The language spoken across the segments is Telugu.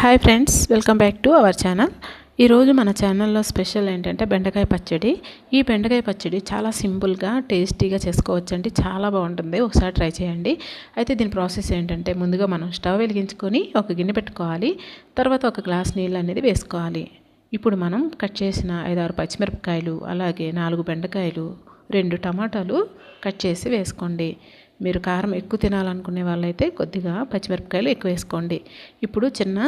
Hi friends welcome back to our channel ఈరోజు మన ఛానల్లో స్పెషల్ ఏంటంటే బెండకాయ పచ్చడి. ఈ బెండకాయ పచ్చడి చాలా సింపుల్గా టేస్టీగా చేసుకోవచ్చండి. చాలా బాగుంటుంది. ఒకసారి ట్రై చేయండి. అయితే దీని ప్రాసెస్ ఏంటంటే ముందుగా మనం స్టవ్ వెలిగించుకొని ఒక గిన్నె పెట్టుకోవాలి. తర్వాత ఒక గ్లాస్ నీళ్ళు అనేది వేసుకోవాలి. ఇప్పుడు మనం కట్ చేసిన ఐదారు పచ్చిమిరపకాయలు అలాగే నాలుగు బెండకాయలు రెండు టమాటాలు కట్ చేసి వేసుకోండి. మీరు కారం ఎక్కువ తినాలనుకునే వాళ్ళైతే కొద్దిగా పచ్చిమిరపకాయలు ఎక్కువ వేసుకోండి. ఇప్పుడు చిన్న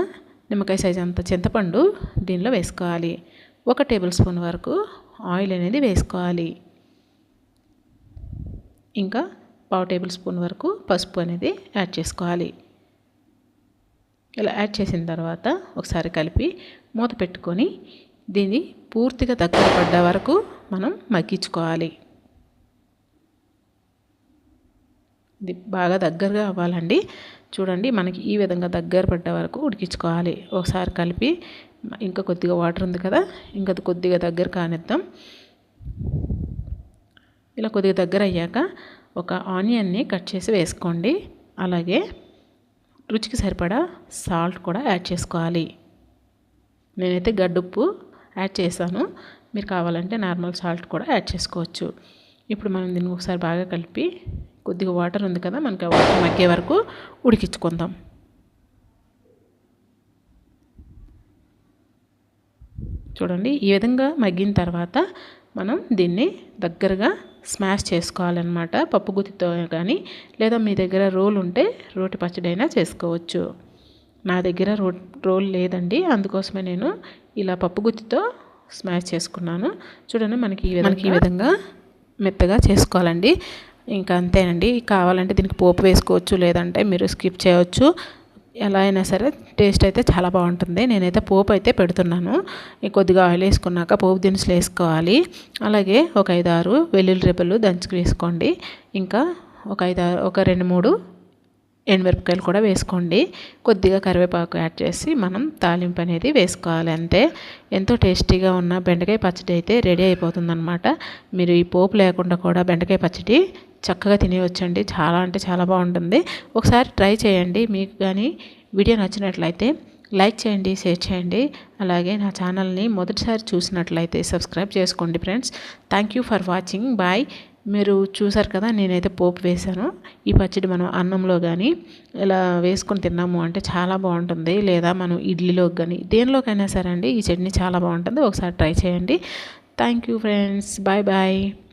నిమ్మకాయ సైజ్ అంత చింతపండు దీనిలో వేసుకోవాలి. ఒక టేబుల్ స్పూన్ వరకు ఆయిల్ అనేది వేసుకోవాలి. ఇంకా పావు టేబుల్ స్పూన్ వరకు పసుపు అనేది యాడ్ చేసుకోవాలి. ఇలా యాడ్ చేసిన తర్వాత ఒకసారి కలిపి మూత పెట్టుకొని దీన్ని పూర్తిగా దగ్గర పడ్డ వరకు మనం మగ్గించుకోవాలి. ఇది బాగా దగ్గరగా అవ్వాలండి. చూడండి మనకి ఈ విధంగా దగ్గర పడ్డ వరకు ఉడికించుకోవాలి. ఒకసారి కలిపి ఇంకా కొద్దిగా వాటర్ ఉంది కదా ఇంకా కొద్దిగా దగ్గర కానిద్దాం. ఇలా కొద్దిగా దగ్గర అయ్యాక ఒక ఆనియన్ని కట్ చేసి వేసుకోండి. అలాగే రుచికి సరిపడా సాల్ట్ కూడా యాడ్ చేసుకోవాలి. నేనైతే గడ్డుప్పు యాడ్ చేశాను. మీరు కావాలంటే నార్మల్ సాల్ట్ కూడా యాడ్ చేసుకోవచ్చు. ఇప్పుడు మనం దీన్ని ఒకసారి బాగా కలిపి కొద్దిగా వాటర్ ఉంది కదా మనకి ఆ వాటర్ మగ్గే వరకు ఉడికించుకుందాం. చూడండి ఈ విధంగా మగ్గిన తర్వాత మనం దీన్ని దగ్గరగా స్మాష్ చేసుకోవాలన్నమాట పప్పు గుత్తితో కానీ లేదా మీ దగ్గర రోల్ ఉంటే రోటి పచ్చడి అయినా చేసుకోవచ్చు. నా దగ్గర రో రోల్ లేదండి అందుకోసమే నేను ఇలా పప్పు గుత్తితో స్మాష్ చేసుకున్నాను. చూడండి మనకి మనకి ఈ విధంగా మెత్తగా చేసుకోవాలండి. ఇంకా అంతేనండి. కావాలంటే దీనికి పోపు వేసుకోవచ్చు లేదంటే మీరు స్కిప్ చేయవచ్చు ఎలా అయినా సరే టేస్ట్ అయితే చాలా బాగుంటుంది. నేనైతే పోపు అయితే పెడుతున్నాను. కొద్దిగా ఆయిల్ వేసుకున్నాక పోపు దినుసులు వేసుకోవాలి. అలాగే ఒక ఐదారు వెల్లుల్లి రెబ్బలు దంచుకు వేసుకోండి. ఇంకా ఒక ఐదారు ఒక రెండు మూడు ఎండుమిరపకాయలు కూడా వేసుకోండి. కొద్దిగా కరివేపాకు యాడ్ చేసి మనం తాలింపు అనేది వేసుకోవాలి అంతే. ఎంతో టేస్టీగా ఉన్న బెండకాయ పచ్చడి అయితే రెడీ అయిపోతుందన్నమాట. మీరు ఈ పోపు లేకుండా కూడా బెండకాయ పచ్చడి చక్కగా తినేవచ్చండి చాలా అంటే చాలా బాగుంటుంది. ఒకసారి ట్రై చేయండి. మీకు కానీ వీడియో నచ్చినట్లయితే లైక్ చేయండి షేర్ చేయండి. అలాగే నా ఛానల్ని మొదటిసారి చూసినట్లయితే సబ్స్క్రైబ్ చేసుకోండి friends. Thank you for watching. Bye. మీరు చూసారు కదా నేనైతే పోపు వేశాను. ఈ పచ్చడి మనం అన్నంలో కానీ ఇలా వేసుకొని తిన్నాము అంటే చాలా బాగుంటుంది. లేదా మనం ఇడ్లీలోకి కానీ దేనిలోకైనా సరే అండి ఈ చట్నీ చాలా బాగుంటుంది. ఒకసారి ట్రై చేయండి. Thank you friends. Bye bye.